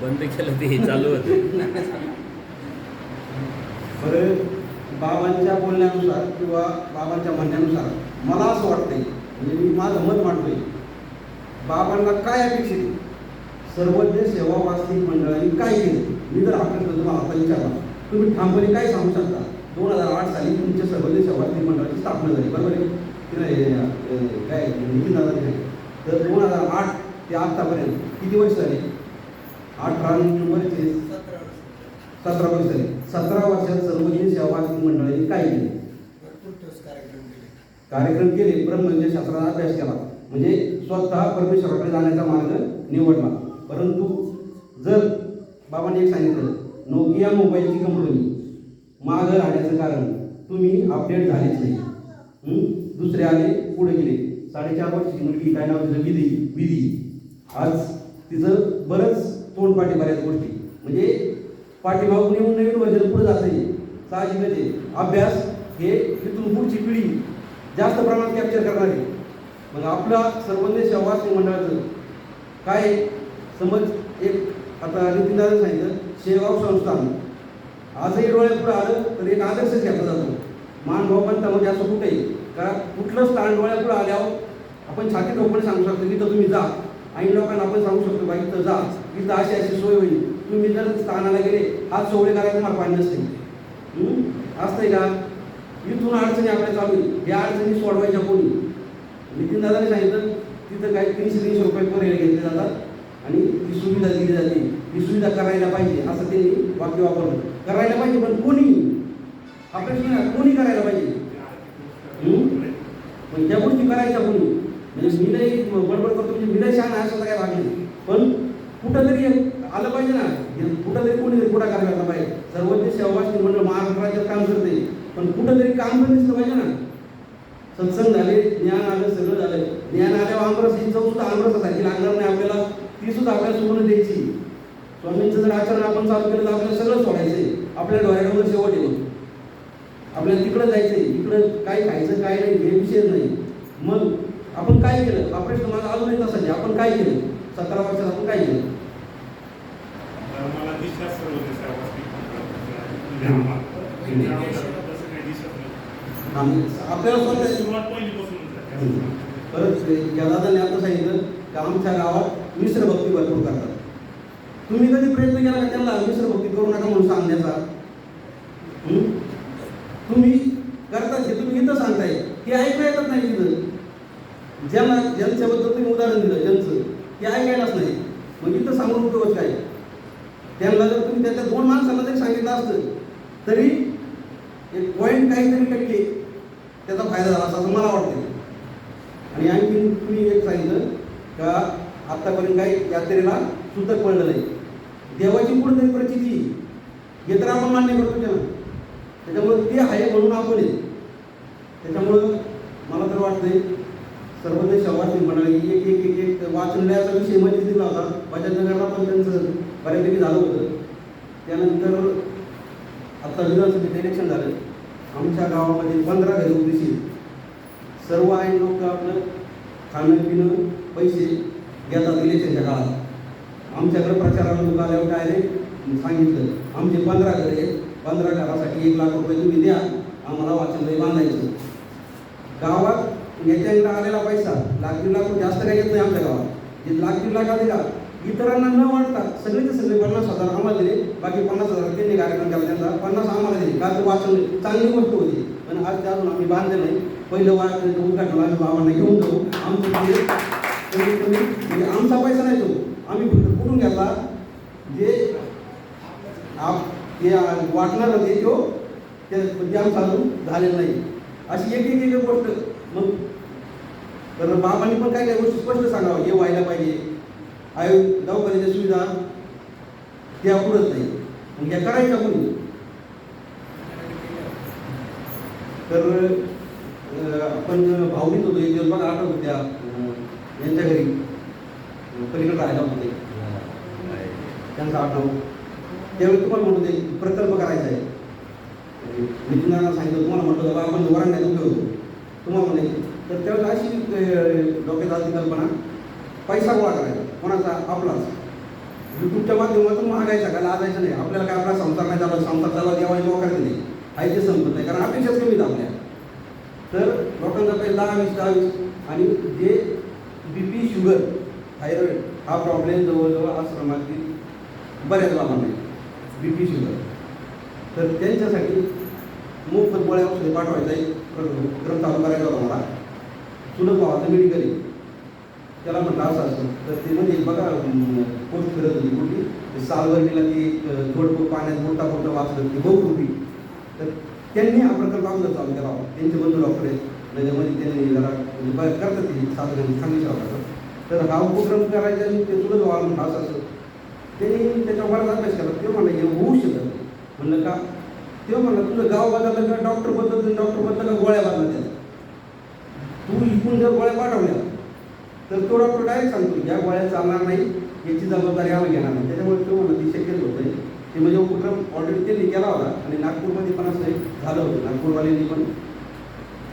बंद केलं ते चालू होत. बरं बाबांच्या बोलण्यानुसार किंवा बाबांच्या म्हणण्यानुसार मला असं वाटतंय म्हणजे मी माझं मत मांडतोय बाबांना काय अपेक्षित सर्वज्ञ सेवा वास्तविक मंडळाने काय केलं? मी जर हा तुम्हाला आता विचारला तुम्ही ठामपणे काय सांगू शकता? दोन हजार आठ साली तुमच्या सर्वज्ञ सेवा मंडळाची स्थापना झाली बरोबर आहे? काय नितीन दादा तर दोन हजार आठ ते आत्तापर्यंत किती वर्ष झाली? अठरा नंबरचे सतरा वर्ष झाली. सतरा वर्षात सर्वजन सेवा मंडळाने काय केले? कार्यक्रम केले. ब्रह्मविद्या शास्त्राचा अभ्यास केला. म्हणजे स्वतः परमेश्वराकडे जाण्याचा मार्ग निवडला. परंतु जर बाबांनी एक सांगितलं नोकिया मोबाईलची कंपनी मागं राहण्याचं कारण तुम्ही अपडेट झालेच नाही? दुसरे आले पुढे गेले. साडेचार वर्षाची मुलगी काय नाव विधी विधी. आज तिचं बरंच तोंड बऱ्याच गोष्टी. म्हणजे पाठीमागून येऊन नवीन वर्जन पुढे जात नाही. साहजिकच आहे. अभ्यास हे तिथून पुढची पिढी जास्त प्रमाणात कॅप्चर करणार आहे. मग आपला सर्वज्ञ सहवास मंडळाचं. काय समज एक आता नितीनदादा सांगितलं शेगाव संस्थान. आजही डोळ्यापुढे आलं तर एक आदर्शच घेतला जातो. मानभाव पंथामध्ये असं कुठेही. का कुठलं स्थान डोळ्यापुढे आल्यावर आपण छाती ठोकपणे सांगू शकतो की तर तुम्ही जा. ऐन लोकांना आपण सांगू शकतो बाई इथं जा. इथं अशी अशी सोय होईल. तुम्ही जर स्थानाला गेले हात सोवळे करायचं मला पाणी नसते. असतंय का? इथून अडचणी आपल्या चालू आहे या अडचणी सोडवायच्या कोणी? नितीन दादाने सांगितलं तिथं काही तीनशे तीनशे रुपये पर हेड घेतले जातात आणि ती सुविधा दिली जाते. ही सुविधा करायला पाहिजे. असं त्यांनी वाक्य वापरलं. करायला पाहिजे पण कोणी? आपल्या कोणी करायला पाहिजे? पण त्या गोष्टी करायच्या कोणी? म्हणजे मी नाही बडबड करतो म्हणजे मी नाही शहाणा आहे, असं काय भाग नाही. पण कुठंतरी आलं पाहिजे ना. कुठंतरी कोणीतरी पुढाकार करायला पाहिजे. सर्वज्ञ सेवावासी मंडळ महाराष्ट्र राज्यात काम करते. पण कुठंतरी काम पण दिसलं पाहिजे ना. सत्संग झाले ज्ञान आलं सगळं झालं. ज्ञान आल्यावर आमरस ही चव सुद्धा आमरसासारखी लागणार नाही आपल्याला. ती सुद्धा आपल्याला सोडून द्यायची. स्वामींचं जर आचरण आपण चालू केलं तर आपल्याला सगळं सोडायचंय. आपल्या डोळ्यावर शेवट येईल आपल्याला तिकडं जायचंय. इकडं काय खायचं काय नाही हे विषय नाही. मग आपण काय केलं? हा प्रश्न माझा अजूनही तसाच आहे. आपण काय केलं? सतरा वर्षात आपण काय केलं? आपल्याला. परत या दादाने आता सांगितलं की आमच्या गावात मिश्र भक्ती भरपूर करतात. तुम्ही कधी प्रयत्न केला का त्यांना मिश्र भक्ती करू नका म्हणून सांगण्याचा? तुम्ही करतात हे तुम्ही इथं सांगताय. हे ऐकता येतच नाही तिथं ज्यांच्याबद्दल दिलं ज्यांचं ते ऐकायलाच नाही. मग इथं सांगून उपयोग काय? त्यांना जर तुम्ही त्यातल्या दोन माणसांना जरी सांगितलं असतं तरी एक पॉईंट काहीतरी टक्के त्याचा फायदा झाला असं मला वाटतं आणि आणखी तुम्ही एक सांगितलं का आत्तापर्यंत काही यात्रेला सुतक पडलं नाही. देवाची कुठेतरी प्रचिती. हे तर आपण मान्य करतो त्या त्याच्यामुळे ते आहे म्हणून आपण आहे. त्याच्यामुळं मला तर वाटतंय सर्वजण शहरातील मंडळी एक एक एक एक वाचण्याचा विषय म्हणजे दिला होता. बजाजनगरला पण त्यांचं बऱ्यापैकी झालं होतं. त्यानंतर आता विधानसभेचं इलेक्शन झालं. आमच्या गावामध्ये पंधरा घरे उद्देशील सर्व आहे लोक आपलं खाणं पिणं पैसे घेतात इलेक्शनच्या काळात. आमच्याकडे प्रचाराला लोक आल्यावर काय रे? सांगितलं. आमचे पंधरा घरे आहेत. पंधरा घरासाठी एक लाख रुपये तुम्ही द्या. आम्हाला वाचनलय बांधायचं. गावात नेत्यांकडे आलेला पैसा लाख दीड लाख जास्त काही येत नाही आमच्या गावात. जे लाख दीड लाख आले का इतरांना न वाटता सगळेचे सगळे पन्नास हजार आम्हाला दिले बाकी पन्नास हजार त्यांनी कार्यक्रम केला त्यांचा पन्नास आम्हाला दिले. का वाचन चांगली गोष्ट होती. पण आज त्यातून आम्ही बांधले नाही. पहिलं वाचन उद्घाटन आम्ही बाबांना घेऊन जाऊ. आमचं म्हणजे आमचा पैसा नाही तो. आम्ही फक्त कुठून घेतला? जे आप जे वाटणार होते तो ते ते चालू अजून झालेलं नाही. अशी एक एक एक गोष्ट मग? तर बाबांनी पण काय काय गोष्टी स्पष्ट सांगावं. हे व्हायला पाहिजे. आयो दवाखान्याच्या सुविधा ते पुरत नाही. मग या करायच्या कोणी तर आपण भावनीत होतो एक दिवस बघा आठवत होत्या यांच्या घरी. पलीकडे राहायला होते त्यांचा आठव त्यावेळी तुम्हाला म्हणतो ते प्रकल्प करायचा आहे. मी तुम्हाला सांगितलं तुम्हाला म्हटलं बाबा आपण वरांड्यात उभे होतो तुम्हाला म्हणे तर त्यावेळेस अशी डोक्यात आली कल्पना. पैसा गोळा करायचा. कोणाचा? आपलाच. युट्यूबच्या माध्यमातून महागायचा का? लाजायचं नाही. आपल्याला काय आपला संसार नाही झाला? संसार चालवा देवाने करायचं नाही आहे ते संपत नाही कारण अपेक्षाच कमी आपल्या. तर लोकांचा काही दहा वीस दहा वीस. आणि जे बी पी शुगर थायरॉईड हा प्रॉब्लेम जवळजवळ आश्रमातील बऱ्याच लाभांना बी पी शुगर तर त्यांच्यासाठी मोफत गोळ्या औषधे पाठवायचा एक क्रम चालू करायचा होता मला सुलभ भावाचं मेडिकल आहे. त्याला म्हटलं असं असं तर ते म्हणजे बघा पोस्ट फिरत होती कुठली? ते ती अं, थोडं पाण्यात मोठा मोठं वाचलं ती बहुरूपी तर त्यांनी हा प्रकल्प अगोदर चालू केला होता. त्यांचे बंधू डॉक्टर आहेत. त्याच्यामध्ये त्यांनी जरा म्हणजे बरं करतात ते साधारण सांगितलं होतं तर हा उपक्रम करायचा आणि ते तुला व्हावं म्हणलं असं असं त्यांनी त्याच्या बराच अभ्यास केला. ते म्हणलं हे होऊ शकत म्हणलं का? तेव्हा म्हणलं तुझं गाव बदललं का डॉक्टर बदललं? डॉक्टर बदललं का गोळ्या बदलल्या? त्याला तू इकून जर गोळ्या पाठवल्या तर तो डॉक्टर डायरेक्ट सांगतो या गोळ्या चालणार नाही याची जबाबदारी आम्ही घेणार नाही. त्याच्यामुळे तो म्हणलं ती शक्यच होत. नाही ते म्हणजे उपक्रम ऑलरेडी त्यांनी केला होता आणि नागपूरमध्ये पण असं एक झालं होतं. नागपूरवाल्यांनी पण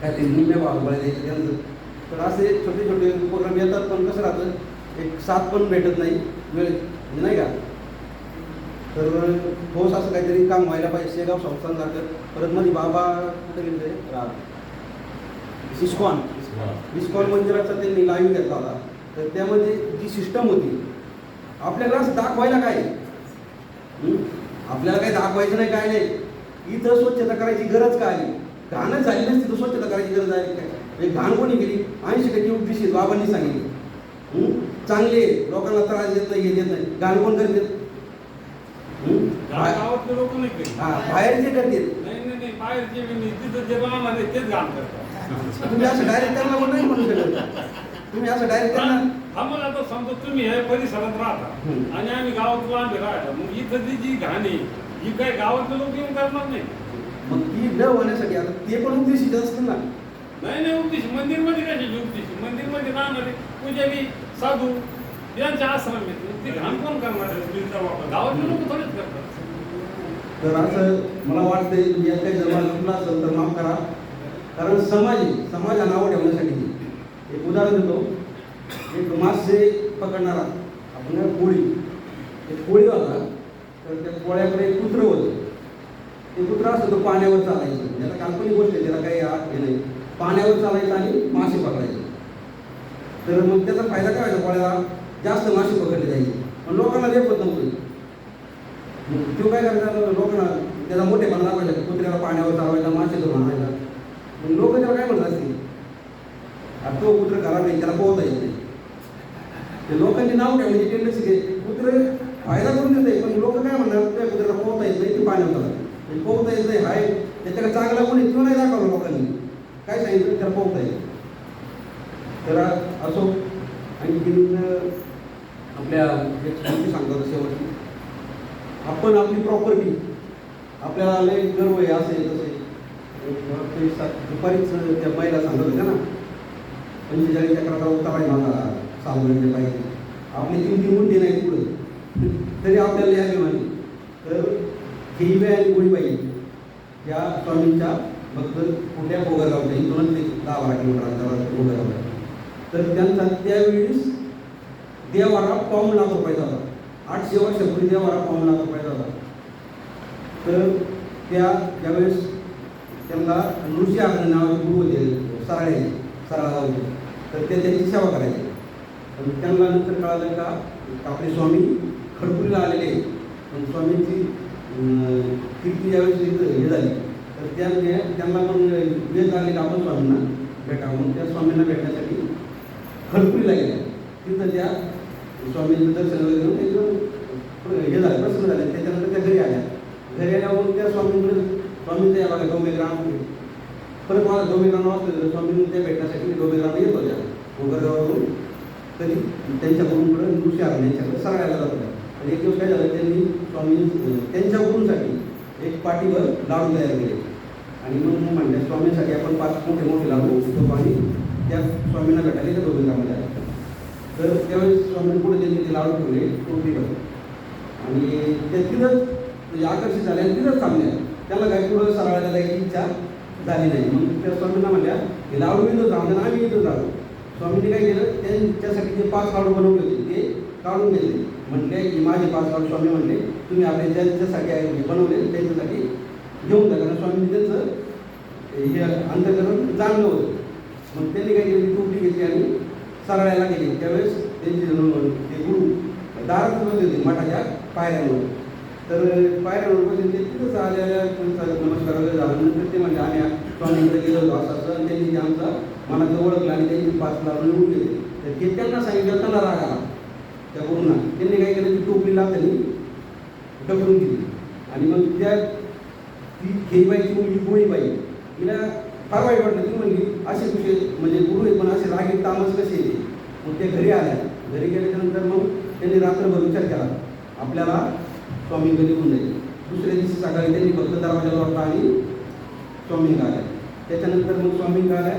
काय ते निम्म्या भाव गोळ्या द्यायचं त्यांचं तर असे छोटे छोटे उपक्रम येतात पण कसं राहतं एक साथ पण भेटत नाही वेळ नाही का? तर ठोस असं काहीतरी काम व्हायला पाहिजे शेगाव संस्थांसारखं परत मध्ये बाबा कुठे गेले? इस्कॉन. इस्कॉन मंदिराचा त्यांनी लाईव्ह घेतला होता. तर त्यामध्ये जी सिस्टम होती आपल्याला असं दाखवायला काय? आहे? आपल्याला काही दाखवायचं नाही काय नाही. इथं स्वच्छता करायची गरज काय घाणच झाली नसती तर स्वच्छता करायची गरज आहे काय म्हणजे घाण कोणी केली? ऐंशी टक्के उपदिशीत बाबांनी सांगितली. चांगले आहे, लोकांना त्रास देत नाही हे देत नाही. घाण कोण करते? गावातले लोक नाही करीत. हा, बाहेरचे करते नाही नाही नाही बाहेरचे बी नाही तिथं जे राहणार आहे तेच घाण करतात. तुम्ही असं डायरेक्ट त्यांना पण नाही म्हणू शकत. तुम्ही असं डायरेक्ट त्यांना मग आता समजा तुम्ही हे परिसरात राहता हम्म. आणि आम्ही गावात लांब राहता मग इथं जी जी घाण आहे ही काय गावातले लोक येऊन करणार नाही? मग ती न होण्यासाठी आता ते पण उद्देशित असतील ना. नाही नाही उपदेश मंदिरमध्ये कशाची उपदेश मंदिरमध्ये राहणारे पुजारी साधू यांचे आश्रम आहेत ते घाण कोण करणार आहे गावातले लोक थोडेच करतात. तर असं मला वाटतंय तुम्ही या काही जमा चुकला असेल तर माफ करा. कारण समाज आहे नावं ठेवण्यासाठी एक उदाहरण देतो. एक मासे पकडणारा आपण कोळी. एक कोळी होता तर त्या कोळ्याकडे एक कुत्रं होतं. ते कुत्रं असतं तो पाण्यावर चालायचं. त्याला काल्पनिक गोष्ट आहे त्याला काही आत हे नाही. पाण्यावर चालायचं आणि मासे पकडायचे. तर मग त्याचा फायदा काय व्हायचा कोळ्याला? जास्त मासे पकडले जायचे पण लोकांना लेपत नव्हते. मग तो काय करायचा? लोकांना त्याला मोठे पण दाखवायचा कुत्र्याला पाण्यावर चालवायला मासे धरून आणायचा पण लोक त्याला काय म्हणत असतील? आता तो कुत्र खराब आहे त्याला पोहता येत नाही. ते लोकांची नाव ठेवण्याची टेंडन्सी घे कुत्र फायदा करून देते पण लोक काय म्हणणार त्या कुत्र्याला पोहता येत नाही ते पाण्यावर चालत पोहता येत नाही हाय. त्याच्याकडे चांगला कोणी किंवा नाही दाखवलं लोकांनी. काय सांगितलं? त्याला पोहता येत तर असो. आणि आपल्या एक सांगतो शेवटची आपण आपली प्रॉपर्टी आपल्याला लय गर्व आहे असे तसे दुपारीच त्या बाईला सांगत होत्या ना पंचेचाळीस चक्राचा उतार आहे माझा सावरणे पाहिजे. आपली तीन तीन मुंडी नाही पुढे. तरी आपल्याला या अभिमानी तर हिरवे आणि गोळीबाई या स्वामींच्या फक्त कुठल्या गोगरगावच्या इथूनच ते दहा बारा किलोमीटर अंतरावर गोगरगाव आहे तर त्यांचा त्यावेळेस देवारा पाऊन लाख रुपये होता आठशे वर्षापूर्वी देवारा पाऊन लाख रुपये होता तर त्या ज्यावेळेस त्यांना ऋषी आग्रह नावाचे गुरु होते सराळे सराळा होते तर ते त्यांची सेवा करायचे. पण त्यांना नंतर कळालं का आपले स्वामी खडपुरीला आलेले आहेत. पण स्वामींची कीर्ती ज्यावेळेस हे झाली. तर त्यामुळे त्यांना पण वेळ लागले आपण स्वामींना भेटा म्हणून त्या स्वामींना भेटण्यासाठी खडपुरीला गेल्या तिथं त्या स्वामींचं दर्शन वगैरे घेऊन एकदम हे झालं प्रसन्न झाले. त्याच्यानंतर त्या घरी आल्या. घरी आल्यावर त्या स्वामींकडे स्वामींच्या या बघा डोमेग्राम परत मला डोमेग्राम वाचलं स्वामींनी त्या भेटण्यासाठी मी डोमेग्राम येत होत्या. गोगरगावावरून तरी त्यांच्या गुरुंकडे ऋषी यांच्याकडे सांगायला जात होत्या आणि एक दिवस काय झालं त्यांनी स्वामी त्यांच्या गुरूंसाठी एक पाठीवर लाडू तयार केले. आणि मग म्हणल्या म्हणले स्वामींसाठी आपण पाच मोठे मोठे लाडू तो आणि त्या स्वामींना भेटायला त्या डोमेग्रामध्ये आले तर त्यावेळेस स्वामी पुढे त्यांनी ते लाडू ठेवले टोपलीवर आणि ते तिथंच म्हणजे आकर्षित झाले आणि तिथंच थांबले. त्याला काही पुढं सरळायला जायची इच्छा झाली नाही. मग त्या स्वामींना म्हणल्या हे लाडू इथंच राहू आम्ही इथं जाऊ स्वामींनी काय केलं त्यांच्यासाठी जे पाच लाडू बनवले होते ते काढून घेतले. म्हटले की माझे पाच लाडू. स्वामी म्हणले तुम्ही आपले ज्यांच्यासाठी आहे हे बनवले त्यांच्यासाठी घेऊन जा. कारण स्वामी त्यांचं हे अंतकरण जाणलं होतं. मग त्यांनी काय केली टोपी घेतली आणि सरळायला गेली. त्यावेळेस त्यांचे जण- ते गुरु दारात बसले होते मठाच्या पायऱ्यांवर. तर पायऱ्यांवर बसले ते तिथंच आलेल्या नमस्कार झाल्यानंतर ते म्हणजे आम्ही स्वामींकडे गेलो होतो असं असं. आणि त्यांनी आमचा आमचा ते ओळखलं आणि त्यांनी पाच लाख निवडून गेले तर ते त्यांना सांगितलं त्यांना राग आला त्या गुरुंना. त्यांनी काय केलं ती टोपली लागली ढकलून दिली. आणि मग त्या ती खेईबाईची मुलगी गोळीबाई तिला फार वाईट वाटलं ती म्हणली असे तुझे म्हणजे गुरु आहेत पण असे रागीत तामस कसे येते मग ते घरी आल्या घरी गेल्याच्यानंतर मग त्यांनी रात्रभर विचार केला आपल्याला स्वामी घरी होऊन जाईल दुसऱ्या दिवशी सकाळी त्यांनी फक्त दरवाजा वाटला आणि स्वामी आल्या त्याच्यानंतर मग स्वामी आल्या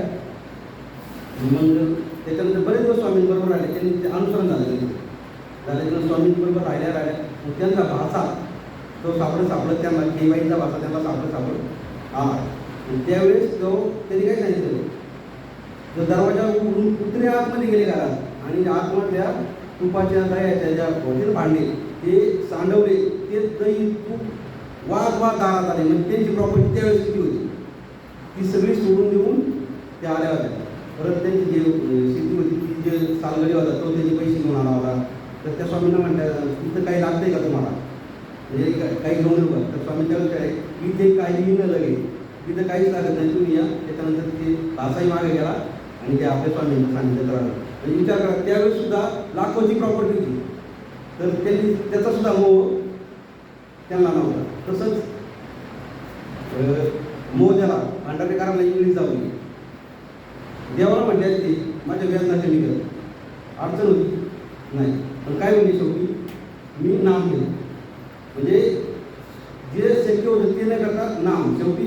मग त्याच्यानंतर बरेच दिवस स्वामींबरोबर राहिले त्यांनी ते अनुसरण झालं त्यांनी झाल्यानंतर स्वामींबरोबर राहिल्या राहिल्या मग त्यांचा भाचा तो सापडत सापडत त्यांना केवाईचा भाषा त्यांना सापडत सापडत आला त्यावेळेस तो त्यांनी काय सांगितलं तो दरवाजा उघडून कुत्रे आतमध्ये गेले घरात आणि आतमधल्या तुपाच्या दह्याच्या ज्या होते ना भांडे ते सांडवले ते दही तूप वाद वाद दारात आले. म्हणजे त्यांची प्रॉपर्टी त्यावेळेस किती होती? ती सगळी सोडून देऊन त्या आल्या होत्या. परत त्यांची जे म्हणजे शेती होती ती जे सालगडी होता तो त्यांचे पैसे घेऊन आला होता. तर त्या स्वामींना म्हणल्या तिथं काही लागतंय का तुम्हाला? म्हणजे काही घेऊन तर स्वामी त्या विचार की ते काही न लगे तिथं काहीच लागत नाही. तुम्ही या. त्याच्यानंतर ते तासाही मागे गेला आणि ते आपल्या स्वामींना सांगितलं तर म्हणजे विचार करा त्यावेळेस सुद्धा लाखोची प्रॉपर्टी होती. तर त्यांनी त्याचा सुद्धा मोह त्यांना नव्हता. तसंच मोह त्याला भांडारेकरांना इंग्लिश जाऊ देवाला म्हटले ते माझ्या व्यसनाचे निघत अडचण होती? नाही. पण काय म्हणजे शेवटी? मी नाम घेतो. म्हणजे जे शक्य होतं ते न करता नाम. शेवटी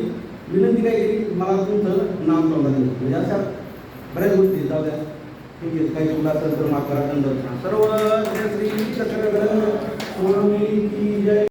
विनंती काय केली मला तुमचं नाम तोंडात म्हणजे अशा बऱ्याच गोष्टी जाऊ द्या ठीक आहे काही चुकला असेल तर माफ करा दंड सर्व श्री चक्रधर स्वामी की जय